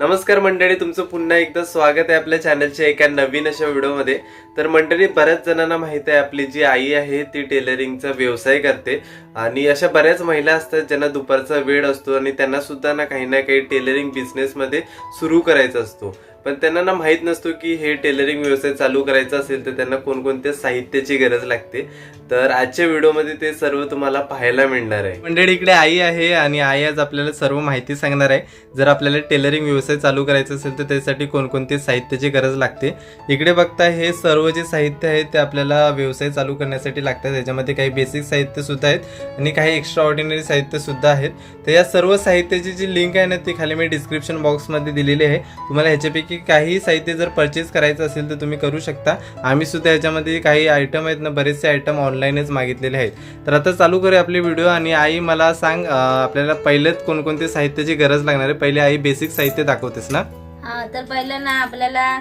नमस्कार मंडळी तुमचं पुन्हा एकदा स्वागत आहे आपल्या चॅनलच्या एका नवीन अशा व्हिडिओमध्ये तर मंडळी बऱ्याच जणांना माहीत आहे आपली जी आई आहे ती टेलरिंगचा व्यवसाय करते. आणि अशा बऱ्याच महिला असतात ज्यांना दुपारचा वेळ असतो आणि त्यांना सुद्धा ना काही ना काही टेलरिंग बिझनेसमध्ये सुरू करायचा असतो. पण त्यांना ना माहीत नसतो की हे टेलरिंग व्यवसाय चालू करायचा असेल तर त्यांना कोणकोणत्या साहित्याची गरज लागते. तर आजच्या व्हिडिओमध्ये ते सर्व तुम्हाला पाहायला मिळणार आहे. मंडळी इकडे आई आहे आणि आई आज आपल्याला सर्व माहिती सांगणार आहे. जर आपल्याला टेलरिंग व्यवसाय चालू करायचा असेल तर त्यासाठी कोणकोणते साहित्याची गरज लागते. इकडे बघता हे सर्व जे साहित्य आहे ते आपल्याला व्यवसाय चालू करण्यासाठी लागतात. त्याच्यामध्ये काही बेसिक साहित्य सुद्धा आहेत आणि काही एक्स्ट्रा ऑर्डिनरी साहित्यसुद्धा आहेत. तर या सर्व साहित्याची जी लिंक आहे ना ती खाली मी डिस्क्रिप्शन बॉक्समध्ये दिलेली आहे. तुम्हाला ह्याच्यापैकी काही साहित्य जर परचेस करायचं असेल तर तुम्ही करू शकता. आम्ही सुद्धा याच्यामध्ये काही आयटम आहेत ना बरेचसे आयटम ऑनलाईनच मागितलेले आहेत. तर आता चालू करूया आपली व्हिडिओ आणि आई मला सांग आपल्याला पहिलेच कोणकोणते साहित्याची गरज लागणार आहे? पहिले आई बेसिक साहित्य दाखवतेस ना? हा तर पहिलं ना आपल्याला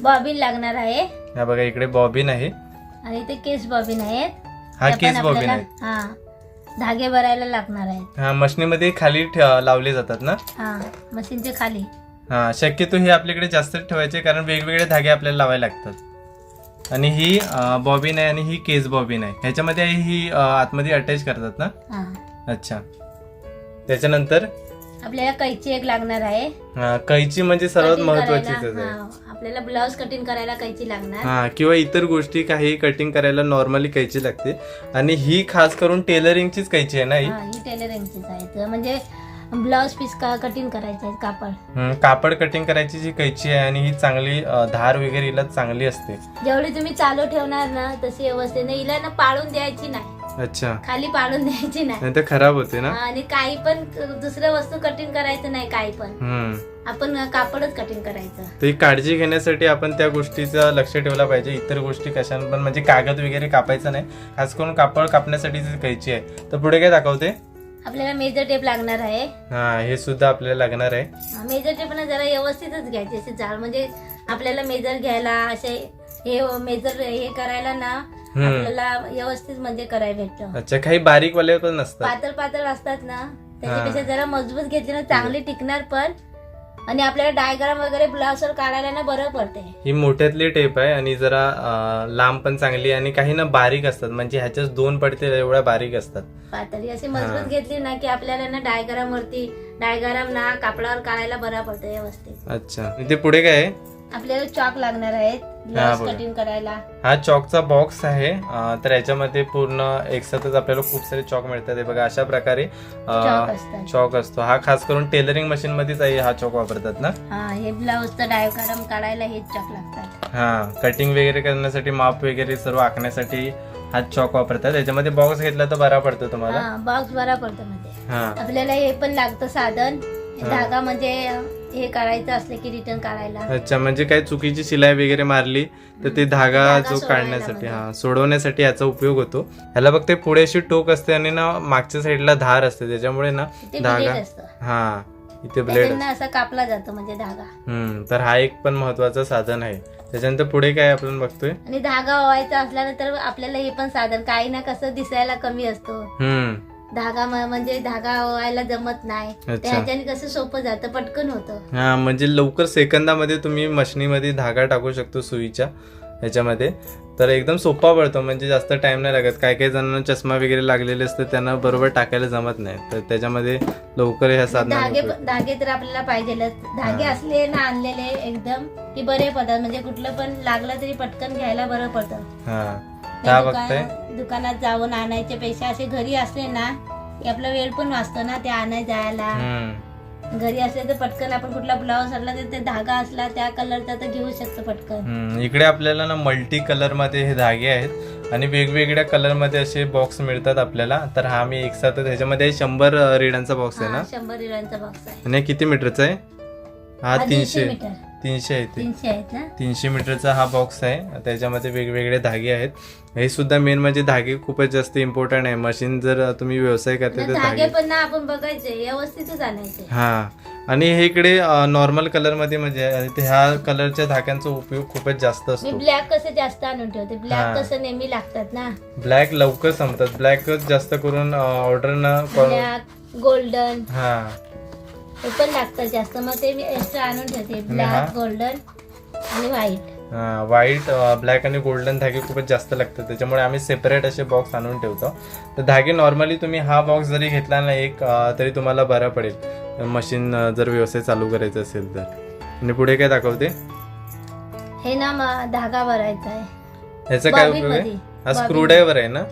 बॉबिन लागणार आहे. हा बघा इकडे बॉबिन आहे. आणि इथे केस बॉबिन आहेत. हा केस बॉबिन आहे हा धागे भरायला लागणार आहेत. हा मशनीमध्ये खाली लावले जातात ना? हा मशीनच्या खाली. हा शक्यतो हे आपल्याकडे जास्त ठेवायचे कारण वेगवेगळे धागे आपल्याला लावायला लागतात. आणि ही बॉबिन आहे आणि ही केस बॉबिन आहे. ह्याच्यामध्ये ही आतमध्ये अटॅच करतात ना? अच्छा. त्याच्यानंतर? आपल्याला कैची एक लागणार आहे. हा, कैची म्हणजे सर्वात हा, आपल्याला ब्लाउज कटिंग करायला कैची लागणार. हा किंवा इतर गोष्टी काही कटिंग करायला नॉर्मली कैची लागते. आणि ही खास करून टेलरिंगचीच कैची आहे ना ही? टेलरिंगचीच आहे. म्हणजे ब्लाउज पीस का कटिंग करायचे कापड. हम्म, कापड कटिंग करायची जी कैची आहे आणि ही चांगली अं, धार वगैरे हिला चांगली असते. जेवढी तुम्ही चालू ठेवणार ना तशी व्यवस्थित नाही. हिला ना पाळून द्यायची नाही. अच्छा. खाली पाळून द्यायची नाही. नाही तर खराब होते ना? आणि काही पण दुसऱ्या वस्तू कटिंग करायचं नाही काही पण. हम्म. आपण कापडच कटिंग करायचं. तर ही काळजी घेण्यासाठी आपण त्या गोष्टीचं लक्ष ठेवला पाहिजे. इतर गोष्टी कशा पण म्हणजे कागद वगैरे कापायचं नाही. खास करून कापड कापण्यासाठी जी कैची आहे. तर पुढे काय दाखवते? आपल्याला मेजर टेप लागणार आहे. हा हे सुद्धा आपल्याला लागणार आहे. मेजर टेप ना जरा व्यवस्थितच घ्यायचे असे जाड म्हणजे आपल्याला मेजर घ्यायला असे हे मेजर हे करायला ना हम्म. आपल्याला व्यवस्थित म्हणजे करायला भेटतं. अच्छा काही बारीक वाले पण नसतात. पातळ पातळ असतात ना. त्याच्यापेक्षा जरा मजबूत घेतली ना चांगली टिकणार पण आणि आपल्याला डायग्राम वगैरे ब्लाउज काढायला ना बरं पडते. ही मोठ्यातली टेप आहे आणि जरा अं, लांब पण चांगली आणि काही ना बारीक असतात. म्हणजे ह्याच्याच दोन पडते एवढ्या बारीक असतात. पातळी अशी. मजबूत घेतली ना की आपल्याला ना डायग्राम वरती डायग्राम ना कापडावर काढायला बरा पडतो व्यवस्थित. अच्छा. आणि ते पुढे काय आहे? आपल्याला चॉक लागणार आहेत. ब्लाउज बघा. कटिंग करायला. हा चॉकचा बॉक्स आहे. अं, तर याच्यामध्ये पूर्ण एकसाथच आपल्याला खूप सारे चॉक मिळतात. हे बघा अशा प्रकारे चॉक असतात. चॉक असतो. हा खास करून टेलरिंग मशीन मध्येच आहे हा चॉक वापरतात ना? हा हे ब्लाउजचं डायग्राम काढायला हेच चॉक लागतात. हा कटिंग वगैरे करण्यासाठी माप वगैरे सर्व आखण्यासाठी हा चॉक वापरतात. याच्यामध्ये बॉक्स घेतला तर बरा पडतो तुम्हाला? हा बॉक्स बरा पडतो मध्ये. हा. आपल्याला हे पण लागतं साधन. हा. धागा म्हणजे हे काढायचं असलं की रिटर्न काढायला अच्छा म्हणजे काय चुकीची शिलाई वगैरे मारली तर ते धागा धागा जो सोडवायला काढण्यासाठी. हा सोडवण्यासाठी याचा उपयोग होतो. ह्याला फक्त पुढे अशी टोक असते आणि ना मागच्या साईडला धार असते त्याच्यामुळे ना ते धागा ब्लेड असतं. हा इथे ब्लेड असा कापला जातो म्हणजे धागा. हम्म तर हा एक पण महत्वाचं साधन आहे. त्याच्यानंतर पुढे काय आपण बघतोय? आणि धागा व्हायचा असल्यानंतर आपल्याला हे पण साधन काही ना कसं दिसायला कमी असतो. हम्म. धागा म्हणजे धागा व्हायला जमत नाही. अच्छा. त्याच्याने कसं सोपं जातं? पटकन होतं. हा म्हणजे लवकर सेकंदामध्ये तुम्ही मशनीमध्ये धागा टाकू शकतो सुईच्या ह्याच्यामध्ये. तर एकदम सोपा पडतो म्हणजे जास्त टाइम नाही लागत. काही काही जणांना चष्मा वगैरे लागलेले असते त्यांना बरोबर टाकायला जमत नाही. तर त्याच्यामध्ये लवकर ह्या साधना धागे धागे तर आपल्याला पाहिजेलच. धागे हा. असले ना आणलेले एकदम की बरे पडतात म्हणजे कुठलं पण लागलं तरी पटकन घ्यायला बरं पडतं. हा. दुकान- बघताय? दुकानात जाऊन आणायच्या पेक्षा असे घरी असले ना की आपला वेळ पण वाचतो ना ते आणाय जायला. घरी असले तर पटकन आपण कुठला ब्लाऊज आणला तर ते धागा असला त्या कलरचा तर घेऊ शकतो पटकन. इकडे आपल्याला ना मल्टी कलरमध्ये हे धागे आहेत. आणि वेगवेगळ्या कलरमध्ये असे बॉक्स मिळतात आपल्याला. तर हा मी एक साथ ह्याच्यामध्ये शंभर रेडांचा बॉक्स आहे ना? शंभर रिळांचा बॉक्स आहे. आणि किती मीटरचा आहे? हा हा तीनशे. मीटर तीनशे आहे ते. तीनशे आहेत ना? तीनशे मीटरचा हा बॉक्स आहे. त्याच्यामध्ये वेगवेगळे धागे आहेत. हे सुद्धा मेन म्हणजे धागे खूपच जास्त इम्पॉर्टंट आहे. मशीन जर तुम्ही व्यवसाय करते तर धागे धागे पण ना आपण बघायचे व्यवस्थितच आणायचे. हा. आणि हे इकडे नॉर्मल कलरमध्ये म्हणजे ते ह्या कलरच्या धाग्यांचा उपयोग खूपच जास्त मी असतो. ब्लॅक कसं जास्त आणून ठेवते? हा. ब्लॅक कसं नेहमी लागतात ना? ब्लॅक लवकर संपतात. ब्लॅकच जास्त करून ऑर्डर ना ब्लॅक गोल्डन हा. हे पण लागतात जास्त. मग ते मी एक्स्ट्रा आणून ठेवते. हा? ब्लॅक गोल्डन आणि व्हाईट व्हाईट ब्लॅक आणि गोल्डन धागे खूपच जास्त लागतात. त्याच्यामुळे आम्ही सेपरेट असे बॉक्स आणून ठेवतो. तर धागे नॉर्मली तुम्ही हा बॉक्स जरी घेतला ना एक अं, तरी तुम्हाला बरा पडेल. मशीन जर व्यवसाय चालू करायचं असेल तर. आणि पुढे काय दाखवते? हे ना म- धागा भरायचा आहे. ह्याचा काय उपयोग आहे. हा बॉबिन. स्क्रूड्रायव्हर आहे ना?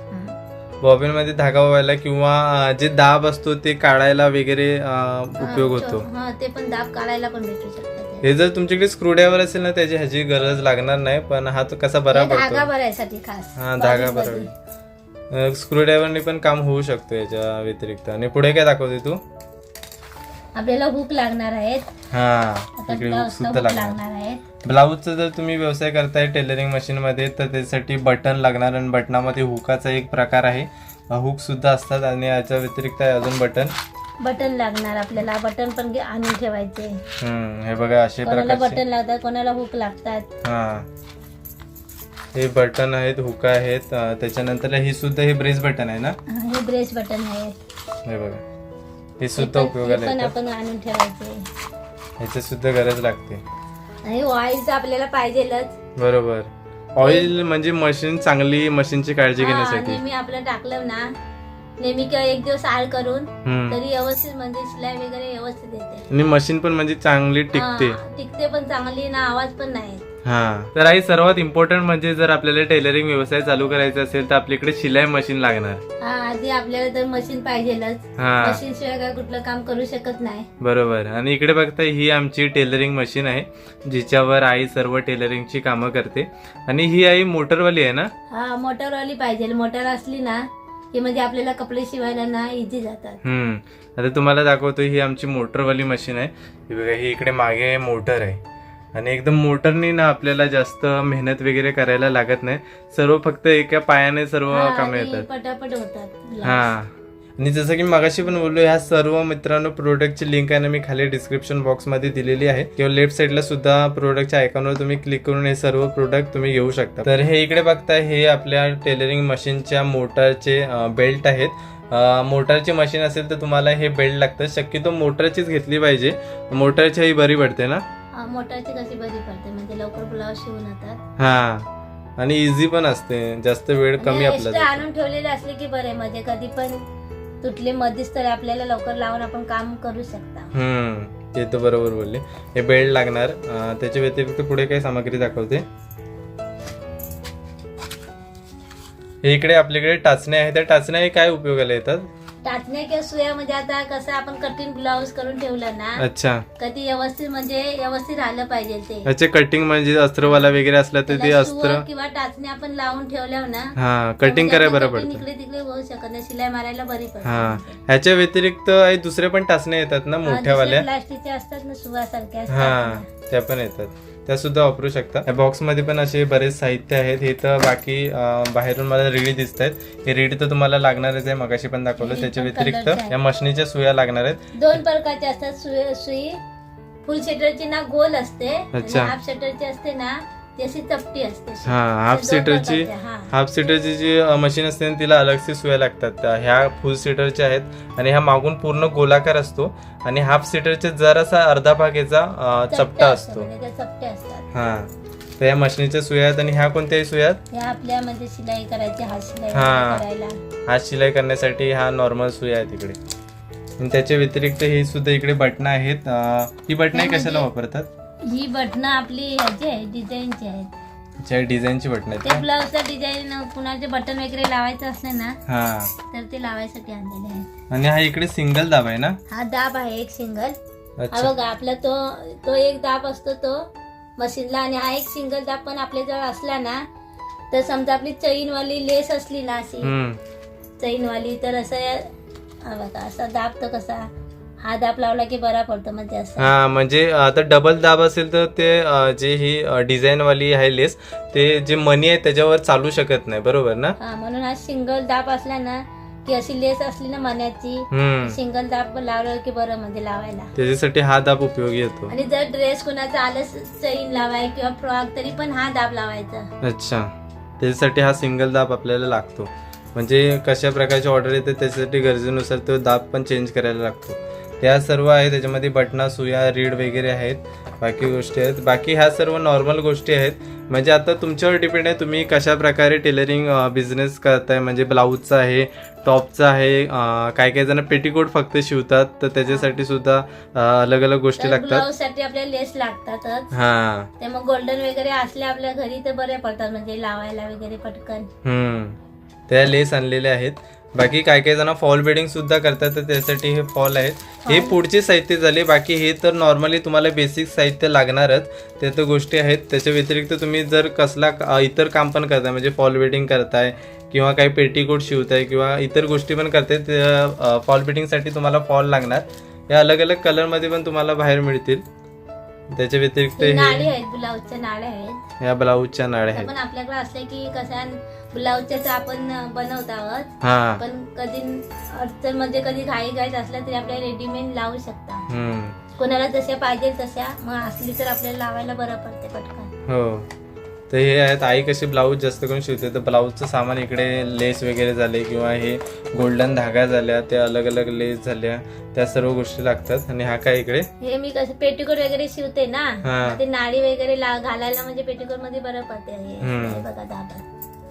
हा. बॉबिनमध्ये धागा व्हायला किंवा जे दाब असतो ते काढायला वगैरे उपयोग होतो. हा ते पण दाब काढायला पण भेटू शकतात ते. हे जर तुमच्याकडे स्क्रूड्रायव्हर असेल ना त्याची ह्याची गरज लागणार नाही पण हा तो कसा बरा धागा पडतो? भरायसाठी खास. हा धागा मध्ये. बरोबर स्क्रूड्रायव्हरने पण काम होऊ शकतो याच्या व्यतिरिक्त. आणि पुढे काय दाखवते तू? आपल्याला हुक लागणार आहेत. हा आता इकडे ब्लाऊजला सुद्धा हुक लागणार. लागणार आहेत. ब्लाऊजचा जर तुम्ही व्यवसाय करताय टेलरिंग मशीन मध्ये तर त्यासाठी बटन लागणार आणि बटनामध्ये हुकाचा एक प्रकार आहे. हुक सुद्धा असतात आणि याच्या व्यतिरिक्त आहे अजून बटन. बटन लागणार आपल्याला. बटन पण आणून ठेवायचे. हम्म हे बघा असे कोणाला प्रकारचे. बटन लागतात कोणाला हुक लागतात. हा. हे बटन आहेत हुका आहेत. अं, त्याच्यानंतर ही सुद्धा हे ब्रेस बटन आहे ना? हा, हे ब्रेस बटन आहेत हे बघा. हे हे सुद्धा पण- हे उपयोगाला पण येतात आपण आणून ठेवायचे. ह्याची सुद्धा गरज लागते. आणि ऑइल आपल्याला पाहिजेलच. बरोबर. ऑइल म्हणजे मशीन चांगली मशीनची काळजी हा, घेण्यासाठी. नेहमी आपलं टाकलं ना नेहमी किंवा एक दिवस आड करून हम्म. तरी व्यवस्थित म्हणजे शिलाई वगैरे व्यवस्थित येते. आणि मशीन पण म्हणजे चांगली टिकते. हा, टिकते पण चांगली ना आवाज पण नाही येत. हा. तर आई सर्वात इम्पॉर्टंट म्हणजे जर आपल्याला टेलरिंग व्यवसाय चालू करायचा असेल तर आपल्याकडे शिलाई मशीन लागणार. हा आधी आपल्याला तर मशीन पाहिजेलच. हा. मशीन शिवाय काय कुठलं काम करू शकत नाही. बरोबर. आणि इकडे बघता ही आमची टेलरिंग मशीन आहे जिच्यावर आई सर्व टेलरिंगची कामं करते. आणि ही आई मोटरवाली आहे ना? हा मोटरवाली पाहिजे. मोटर असली ना की म्हणजे आपल्याला कपडे शिवायला ना इझी जातात. हम्म. आता तुम्हाला दाखवतो ही आमची मोटरवाली मशीन आहे. ही बघा ही इकडे मागे मोटर आहे. आणि एकदम मोटरनी ना आपल्याला जास्त मेहनत वगैरे करायला लागत नाही. सर्व फक्त एका पायाने सर्व कामे येतात. पटापट होतात. हा. आणि जसं की मगाशी पण बोललो ह्या सर्व मित्रांनो प्रोडक्टची लिंक आहे ना मी खाली डिस्क्रिप्शन बॉक्समध्ये दिलेली आहे. किंवा लेफ्ट साईडला सुद्धा प्रोडक्टच्या आयकॉनवर तुम्ही क्लिक करून हे सर्व प्रोडक्ट तुम्ही घेऊ शकता. तर हे इकडे बघताय हे आपल्या टेलरिंग मशीनच्या मोटरचे बेल्ट आहेत. मोटरची मशीन असेल तर तुम्हाला हे बेल्ट लागतं शक्यतो मोटरचीच घेतली पाहिजे. मोटरची ही बरी पडते ना? मोटरची कशी बरी पडते? म्हणजे लवकर ब्लाऊज शिवून येतात. हा. आणि इझी पण असते. जास्त वेळ कमी आपला एक्स्ट्रा जातो. आणून ठेवलेले असले की बरे म्हणजे कधी पण तुटले मध्येच तर आपल्याला लवकर लावून आपण काम करू शकता. हम्म. ते तर बरोबर बोलले. हे बेल्ट लागणार. अं, त्याच्या व्यतिरिक्त पुढे काही सामग्री दाखवते. हे इकडे आपल्याकडे टाचण्या आहेत. त्या टाचण्या हे काय उपयोगाला येतात? टाचण्या किंवा सुया म्हणजे आता कसं आपण कटिंग ब्लाऊज करून ठेवलं ना अच्छा. कधी व्यवस्थित म्हणजे व्यवस्थित राहिलं पाहिजे ते. याचे कटिंग म्हणजे अस्त्रवाला वगैरे असला तर ते त्याला अस्त्र किंवा टाचण्या आपण लावून ठेवल्यावर ना हा कटिंग करायला बरं पडतं. इकडे तिकडे होऊ शकत नाही शिलाई मारायला बरी हा पडते ह्याच्या व्यतिरिक्त आहे दुसरे पण टाचण्या येतात ना मोठ्यावाल्या? प्लास्टिकच्या असतात ना सुवासारख्या हा असतात. त्या पण येतात. त्या सुद्धा वापरू शकता. या बॉक्समध्ये पण असे बरेच साहित्य आहेत. हे तर बाकी बाहेरून मला रीड दिसत आहेत हे रीड तर तुम्हाला लागणारच आहे. मगाशी पण दाखवलं. त्याच्या व्यतिरिक्त. या मशनीच्या सुया लागणार आहेत. दोन प्रकारचे असतात सुई. फुल शटरची ना गोल असते. हाफ शटरची असते ना ती अशी चपटी असते. हा हाफ सीटरची हा. हाफ सीटरची जी मशीन असते ना, तिला अलगशी सुया लागतात. ह्या फुल सीटरच्या आहेत आणि ह्या मागून पूर्ण गोलाकार असतो आणि हाफ सीटरच्या जरासा अर्धा भाग याचा अं, चपटे असतो. म्हणजे हा. तर या मशनीच्या सुया आहेत आणि ह्या कोणत्याही सुया आहेत? आपल्या म्हणजे शिलाई करायची हात शिलाई हा. शिलाई करण्यासाठी ह्या नॉर्मल सुया आहेत इकडे. आणि त्याच्या व्यतिरिक्त ही सुद्धा इकडे बटणं आहेत. ही बटणं कशाला वापरतात? ही बटणं आपली ह्याची आहे डिझाईनची आहेत. अच्छा डिझाईनची आहेत ते? ब्लाऊजचा डिझाईन कुणाचे बटन वगैरे लावायचं असले ना हा. तर ते लावायसाठी आणलेले आहेत. आणि हा इकडे सिंगल दाब आहे ना? हा दाब आहे एक सिंगल. हा अच्छा. बघा आपला तो तो एक दाब असतो तो मशीनला आणि हा एक सिंगल दाब पण आपल्या जवळ असला ना तर समजा आपली चैन वाली लेस असली ना अशी हम्म. चैन वाली तर असं हा बघा असा दाब तर कसा हा दाब लावला की बरा पडतो म्हणजे असं हा म्हणजे आता डबल दाब असेल तर ते अं, जे ही डिझाईन वाली आहे लेस ते जे मनी आहे त्याच्यावर चालू शकत नाही बरोबर ना? हा म्हणून हा सिंगल दाब असला ना की अशी लेस असली ना मण्याची हम्म. सिंगल दाब लावलं की बरं म्हणजे लावायला. त्याच्यासाठी हा दाब उपयोगी येतो. आणि जर ड्रेस कुणाचा आलं चैन लावाय किंवा फ्रॉक तरी पण हा दाब लावायचा. अच्छा. त्याच्यासाठी हा सिंगल दाब आपल्याला लागतो. म्हणजे कशा प्रकारची ऑर्डर येते त्याच्यासाठी गरजेनुसार तो दाब पण चेंज करायला लागतो. त्या सर्व आहे त्याच्यामध्ये बटना सुया रीड वगैरे आहेत बाकी गोष्टी आहेत. बाकी ह्या सर्व नॉर्मल गोष्टी आहेत. म्हणजे आता तुमच्यावर डिपेंड आहे तुम्ही कशा प्रकारे टेलरिंग बिझनेस करताय? म्हणजे ब्लाऊजचा आहे टॉपचा आहे अं, काही काही जण पेटीकोट फक्त शिवतात तर त्याच्यासाठी सुद्धा अलग अलग गोष्टी लागतात. साठी आपल्याला लेस लागतातच. हां. ते मग गोल्डन वगैरे असले आपल्या घरी तर बरे पडतात म्हणजे लावायला वगैरे पटकन. हम्म. त्या लेस आणलेले आहेत. बाकी काय काही जण फॉल बेडिंग सुद्धा करतात तर त्यासाठी हे फॉल आहेत. हे पुढचे साहित्य झाले बाकी हे तर नॉर्मली तुम्हाला बेसिक साहित्य लागणारच. ते तर गोष्टी आहेत. त्याच्या व्यतिरिक्त तुम्ही जर कसला इतर काम पण करताय म्हणजे फॉल बेडिंग करताय किंवा काही पेटीकोट शिवताय किंवा इतर गोष्टी पण करताय त्या फॉल बेडिंगसाठी तुम्हाला फॉल लागणार. या अलग अलग कलरमध्ये पण तुम्हाला बाहेर मिळतील. त्याच्या व्यतिरिक्त ही हे आहेत ब्लाऊजच्या नाड्या आहेत. आपल्याकडे असल्या की कशा ब्लाऊजच्या आपण बनवत आहोत. हां. पण कधी अडचण म्हणजे कधी घाई घाईत असलं तरी आपल्याला रेडीमेड लावू शकता. हम्म. कोणाला जशा पाहिजे तशा मग असली तर आपल्याला लावायला बरं पडते पटकन. हो. तर हे आहेत आई कशी ब्लाऊज जास्त करून शिवते. तर ब्लाऊजचं सामान इकडे लेस वगैरे झाले किंवा हे गोल्डन धागा झाल्या त्या अलग अलग लेस झाल्या त्या सर्व गोष्टी लागतात. आणि हा काय इकडे? हे मी कसं पेटीकोट वगैरे शिवते ना? हा. मग ते नाडी वगैरे ला- घालायला म्हणजे पेटीकोटमध्ये बरं पडते. हे हम्म. हे बघा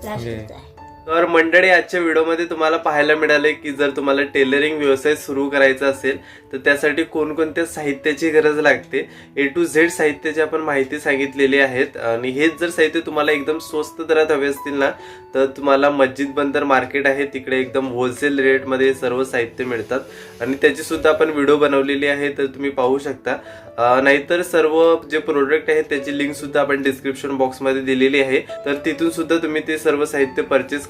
दाबा प्लास्टिकचं आहे तर मंडळी आजच्या व्हिडिओमध्ये तुम्हाला पाहायला मिळाले की जर तुम्हाला टेलरिंग व्यवसाय सुरू करायचा असेल तर त्यासाठी कोणकोणत्या साहित्याची गरज लागते? ए टू झेड साहित्याची आपण माहिती सांगितलेली आहेत. आणि हेच जर साहित्य तुम्हाला एकदम स्वस्त दरात हवे असतील ना तर तुम्हाला मस्जिद बंदर मार्केट आहे. तिकडे एकदम होलसेल रेटमध्ये सर्व साहित्य मिळतात. आणि त्याची सुद्धा आपण व्हिडिओ बनवलेली आहे तर तुम्ही पाहू शकता. नाहीतर सर्व जे प्रोडक्ट आहेत त्याची लिंक सुद्धा आपण डिस्क्रिप्शन बॉक्समध्ये दिलेली आहे. तर तिथून सुद्धा तुम्ही ते सर्व साहित्य परचेस